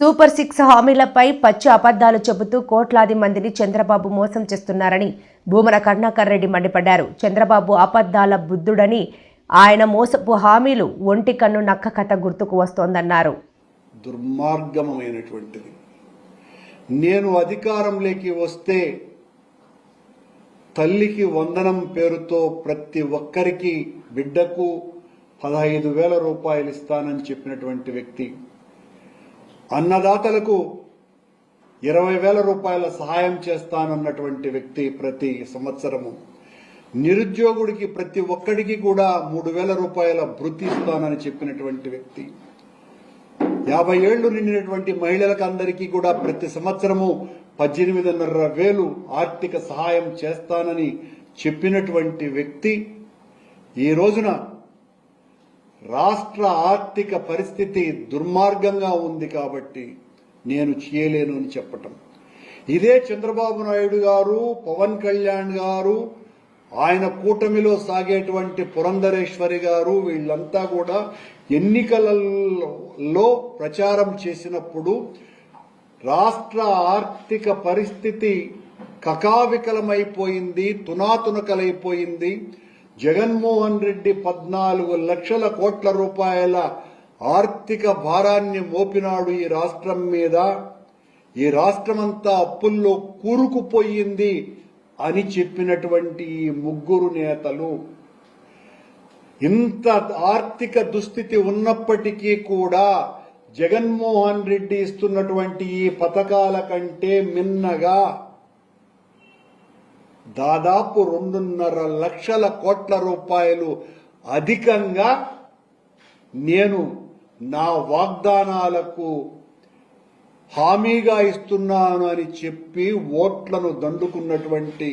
Super six హామీలపై పచ్చి అబద్దాలు చెబుతూ కోట్లాది మందిని చంద్రబాబు మోసం చేస్తున్నారని భూమన కరుణాకర్ రెడ్డి మండిపడ్డారు. చంద్రబాబు అబద్దాల బుద్ధుడని ఆయన మోసపు హామీలు ఒంటి కన్ను నక్క కథ గుర్తుకు వస్తోందన్నారు. దుర్మార్గమైనటువంటిది. నేను అధికారంలోకి వస్తే తల్లికి వందనం పేరుతో ప్రతి ఒక్కరికి బిడ్డకు పదహైదు వేల రూపాయలు ఇస్తానని చెప్పినటువంటి వ్యక్తి అన్నదాతలకు ఇరవై వేల రూపాయల సహాయం చేస్తానన్నటువంటి వ్యక్తి ప్రతి సంవత్సరము. నిరుద్యోగుడికి ప్రతి ఒక్కడికి కూడా మూడు వేల రూపాయల భృతి ఇస్తానని చెప్పినటువంటి వ్యక్తి. యాభై ఏళ్ళు నిండినటువంటి మహిళలకు అందరికీ కూడా ప్రతి సంవత్సరము పద్దెనిమిదిన్నర వేలు ఆర్థిక సహాయం చేస్తానని చెప్పినటువంటి వ్యక్తి ఈ రోజున రాష్ట్ర ఆర్థిక పరిస్థితి దుర్మార్గంగా ఉంది కాబట్టి నేను చేయలేను అని చెప్పటం. ఇదే చంద్రబాబు నాయుడు గారు పవన్ కళ్యాణ్ గారు ఆయన కూటమిలో సాగేటువంటి పురంధరేశ్వరి గారు వీళ్ళంతా కూడా ఎన్నికలలో ప్రచారం చేసినప్పుడు రాష్ట్ర ఆర్థిక పరిస్థితి కకావికలమైపోయింది తునాతునకలైపోయింది. జగన్మోహన్ రెడ్డి పద్నాలుగు లక్షల కోట్ల రూపాయల ఆర్థిక భారాన్ని మోపినాడు ఈ రాష్ట్రం మీద. ఈ రాష్ట్రమంతా అప్పుల్లో కూరుకుపోయింది అని చెప్పినటువంటి ఈ ముగ్గురు నేతలు. ఇంత ఆర్థిక దుస్థితి ఉన్నప్పటికీ కూడా జగన్మోహన్ రెడ్డి ఇస్తున్నటువంటి ఈ పథకాల కంటే మిన్నగా దాదాపు రెండున్నర లక్షల కోట్ల రూపాయలు అధికంగా నేను నా వాగ్దానాలకు హామీగా ఇస్తున్నాను అని చెప్పి ఓట్లను దండుకున్నటువంటి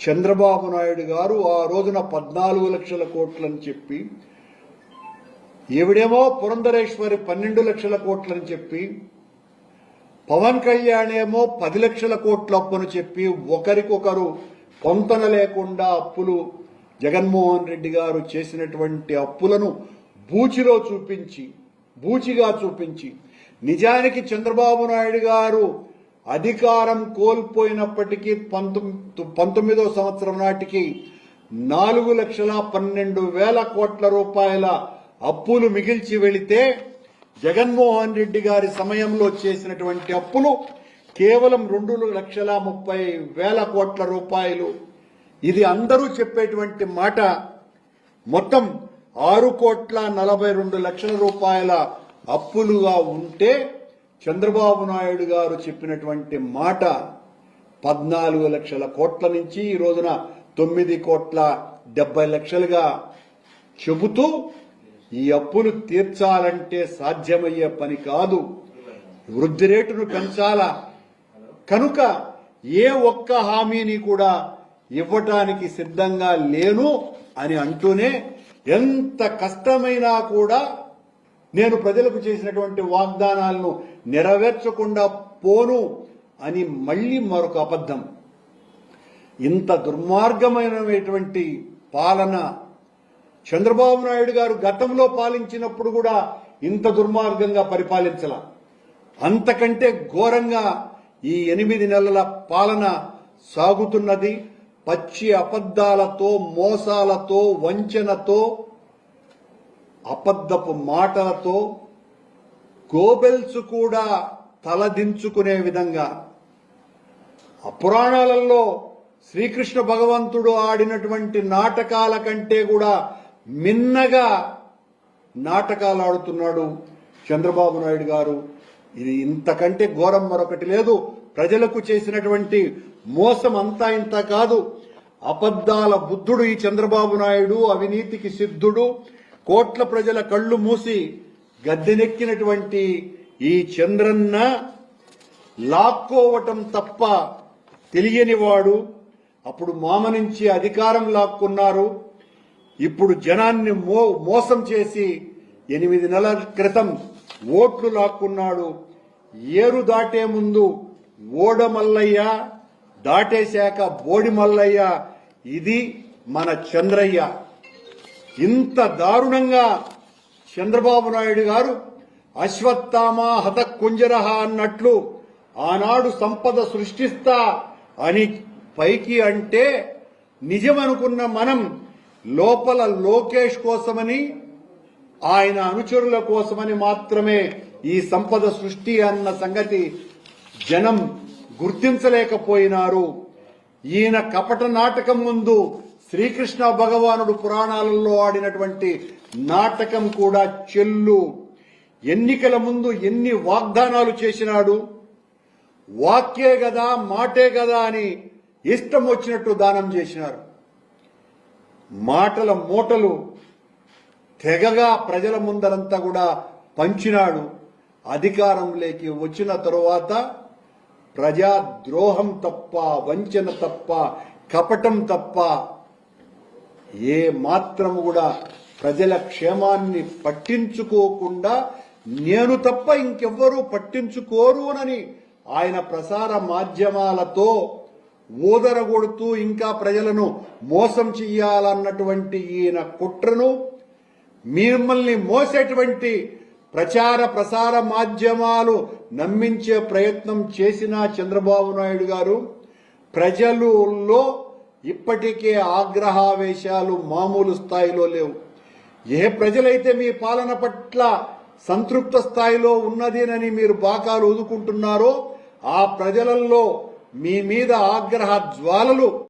చంద్రబాబు నాయుడు గారు ఆ రోజున పద్నాలుగు లక్షల కోట్లని చెప్పి ఈవిడేమో పురంధరేశ్వరి పన్నెండు లక్షల కోట్లని చెప్పి పవన్ కళ్యాణ్ ఏమో పది లక్షల కోట్ల అప్పును చెప్పి ఒకరికొకరు పొంతన లేకుండా అప్పులు. జగన్మోహన్ రెడ్డి గారు చేసినటువంటి అప్పులను బూచిలో చూపించి బూచిగా చూపించి నిజానికి చంద్రబాబు నాయుడు గారు అధికారం కోల్పోయినప్పటికీ పంతొమ్మిదో సంవత్సరం నాటికి నాలుగు లక్షల పన్నెండు వేల కోట్ల రూపాయల అప్పులు మిగిల్చి వెళితే జగన్మోహన్ రెడ్డి గారి సమయంలో చేసినటువంటి అప్పులు కేవలం రెండు లక్షల ముప్పై వేల కోట్ల రూపాయలు. ఇది అందరూ చెప్పేటువంటి మాట. మొత్తం ఆరు కోట్ల నలభై రెండు లక్షల రూపాయల అప్పులుగా ఉంటే చంద్రబాబు నాయుడు గారు చెప్పినటువంటి మాట పద్నాలుగు లక్షల కోట్ల నుంచి ఈ రోజున తొమ్మిది కోట్ల డెబ్బై లక్షలుగా చెబుతూ ఈ అప్పులు తీర్చాలంటే సాధ్యమయ్యే పని కాదు. వృద్ధి రేటును పెంచాలా? కనుక ఏ ఒక్క హామీని కూడా ఇవ్వటానికి సిద్ధంగా లేను అని అంటూనే ఎంత కష్టమైనా కూడా నేను ప్రజలకు చేసినటువంటి వాగ్దానాలను నెరవేర్చకుండా పోను అని మళ్ళీ మరొక అబద్ధం. ఇంత దుర్మార్గమైనటువంటి పాలన చంద్రబాబు నాయుడు గారు గతంలో పాలించినప్పుడు కూడా ఇంత దుర్మార్గంగా పరిపాలించాల. అంతకంటే ఘోరంగా ఈ ఎనిమిది నెలల పాలన సాగుతున్నది. పచ్చి అబద్ధాలతో మోసాలతో వంచనతో అబద్ధపు మాటలతో గోబెల్స్ కూడా తలదించుకునే విధంగా అపురాణాలలో శ్రీకృష్ణ భగవంతుడు ఆడినటువంటి నాటకాల కంటే కూడా మిన్నగా నాటకాలు ఆడుతున్నాడు చంద్రబాబు నాయుడు గారు. ఇది ఇంతకంటే ఘోరం మరొకటి లేదు. ప్రజలకు చేసినటువంటి మోసం అంతా ఇంత కాదు. అబద్దాల బుద్ధుడు ఈ చంద్రబాబు నాయుడు అవినీతికి సిద్ధుడు కోట్ల ప్రజల కళ్ళు మూసి గద్దెనెక్కినటువంటి ఈ చంద్రన్న లాక్కోవటం తప్ప తెలియనివాడు. అప్పుడు మామ నుంచి అధికారం లాక్కున్నారు. ఇప్పుడు జనాన్ని మో మోసం చేసి ఎనిమిది నెలల క్రితం ఓట్లు లాక్కున్నాడు. ఏరు దాటే ముందు ఓడమల్లయ్య దాటేశాక బోడి మల్లయ్య. ఇది మన చంద్రయ్య. ఇంత దారుణంగా చంద్రబాబు నాయుడు గారు అశ్వత్థామ హత కుంజరహ అన్నట్లు ఆనాడు సంపద సృష్టిస్తా అని పైకి అంటే నిజమనుకున్న మనం లోపల లోకేష్ కోసమని ఆయన అనుచరుల కోసమని మాత్రమే ఈ సంపద సృష్టి అన్న సంగతి జనం గుర్తించలేకపోయినారు. ఈయన కపట నాటకం ముందు శ్రీకృష్ణ భగవానుడు పురాణాలలో ఆడినటువంటి నాటకం కూడా చెల్లు. ఎన్నికల ముందు ఎన్ని వాగ్దానాలు చేసినాడు? వాక్యే గదా మాటే గదా అని ఇష్టం వచ్చినట్టు దానం చేసినారు. మాటల మూటలు తెగగా ప్రజల ముందరంతా కూడా పంచినాడు. అధికారంలోకి వచ్చిన తరువాత ప్రజా ద్రోహం తప్ప వంచన తప్ప కపటం తప్ప ఏ మాత్రం కూడా ప్రజల క్షేమాన్ని పట్టించుకోకుండా నేను తప్ప ఇంకెవ్వరూ పట్టించుకోరునని ఆయన ప్రసార మాధ్యమాలతో ఊదరగొడుతూ ఇంకా ప్రజలను మోసం చెయ్యాలన్నటువంటి ఈయన కుట్రను మిమ్మల్ని మోసేటువంటి ప్రచార ప్రసార మాధ్యమాలు నమ్మించే ప్రయత్నం చేసిన చంద్రబాబు నాయుడు గారు ప్రజలలో ఇప్పటికే ఆగ్రహావేశాలు మామూలు స్థాయిలో లేవు. ఏ ప్రజలైతే మీ పాలన పట్ల సంతృప్త స్థాయిలో ఉన్నదేనని మీరు బాకాలు ఊదుకుంటున్నారో ఆ ప్రజలలో మీ మీద ఆగ్రహ జ్వాలలు